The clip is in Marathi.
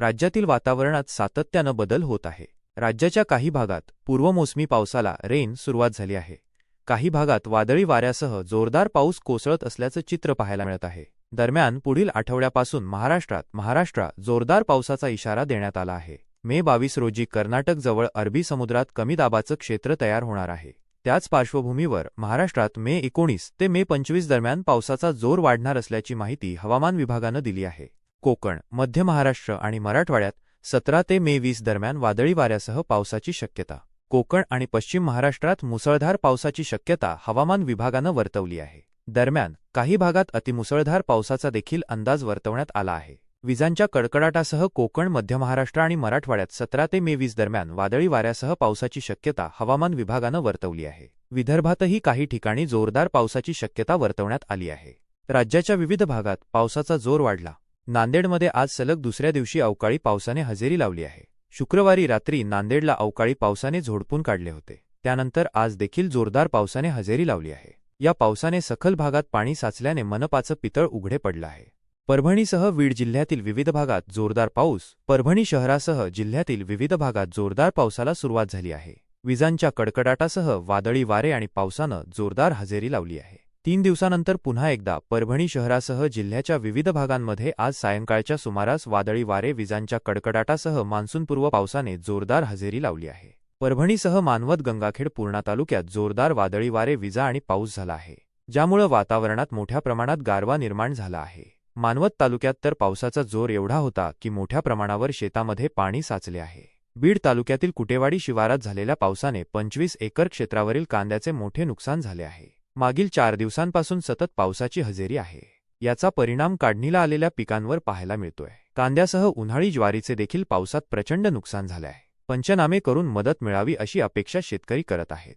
राज्यातील वातावरणात सातत्यानं बदल होत आहे. राज्याच्या काही भागात पूर्वमोसमी पावसाला रेन सुरुवात झाली आहे. काही भागात वादळी वाऱ्यासह जोरदार पाऊस कोसळत असल्याचं चित्र पाहायला मिळत आहे. दरम्यान पुढील आठवड्यापासून महाराष्ट्रात महाराष्ट्रात जोरदार पावसाचा इशारा देण्यात आला आहे. मे बावीस रोजी कर्नाटकजवळ अरबी समुद्रात कमी दाबाचं क्षेत्र तयार होणार आहे. त्याच पार्श्वभूमीवर महाराष्ट्रात मे एकोणीस ते मे पंचवीस दरम्यान पावसाचा जोर वाढणार असल्याची माहिती हवामान विभागानं दिली आहे. कोकण मध्य महाराष्ट्र आणि मराठवाड्यात सतरा ते मे वीस दरम्यान वादळी वाऱ्यासह पावसाची शक्यता. कोकण आणि पश्चिम महाराष्ट्रात मुसळधार पावसाची शक्यता हवामान विभागानं वर्तवली आहे. दरम्यान काही भागात अतिमुसळधार पावसाचा देखील अंदाज वर्तवण्यात आला आहे. विजांच्या कडकडाटासह कोकण मध्य महाराष्ट्र आणि मराठवाड्यात सतरा ते मे वीस दरम्यान वादळी वाऱ्यासह पावसाची शक्यता हवामान विभागानं वर्तवली आहे. विदर्भातही काही ठिकाणी जोरदार पावसाची शक्यता वर्तवण्यात आली आहे. राज्याच्या विविध भागात पावसाचा जोर वाढला. नांदेडमध्ये आज सलग दुसऱ्या दिवशी अवकाळी पावसाने हजेरी लावली आहे. शुक्रवारी रात्री नांदेडला अवकाळी पावसाने झोडपून काढले होते. त्यानंतर आज देखील जोरदार पावसाने हजेरी लावली आहे. या पावसाने सखल भागात पाणी साचल्याने मनपाचं पितळ उघडे पडलं आहे. परभणीसह बीड जिल्ह्यातील विविध भागात जोरदार पाऊस परभणी शहरासह जिल्ह्यातील विविध भागात जोरदार पावसाला सुरुवात झाली आहे. विजांच्या कडकडाटासह वादळी वारे आणि पावसानं जोरदार हजेरी लावली आहे. तीन दिवसानंतर पुन्हा एकदा परभणी शहरासह जिल्ह्याच्या विविध भागांमध्ये आज सायंकाळच्या सुमारास वादळी वारे विजांच्या कडकडाटासह मान्सूनपूर्व पावसाने जोरदार हजेरी लावली आहे. परभणीसह मानवत गंगाखेड पूर्णा तालुक्यात जोरदार वादळी वारे विजा आणि पाऊस झाला आहे ज्यामुळं वातावरणात मोठ्या प्रमाणात गारवा निर्माण झाला आहे. मानवत तालुक्यात तर पावसाचा जोर एवढा होता की मोठ्या प्रमाणावर शेतामध्ये पाणी साचले आहे. बीड तालुक्यातील कुटेवाडी शिवारात झालेल्या पावसाने पंचवीस एकर क्षेत्रावरील कांद्याचे मोठे नुकसान झाले आहे. मागील चार दिवसांपासून सतत पावसाची हजेरी आहे. याचा परिणाम काढणीला आलेल्या पिकांवर पाहायला मिळतोय. कांद्यासह उन्हाळी ज्वारीचे देखील पावसात प्रचंड नुकसान झाले आहे पंचनामे करून मदत मिळावी अशी अपेक्षा शेतकरी करत आहेत.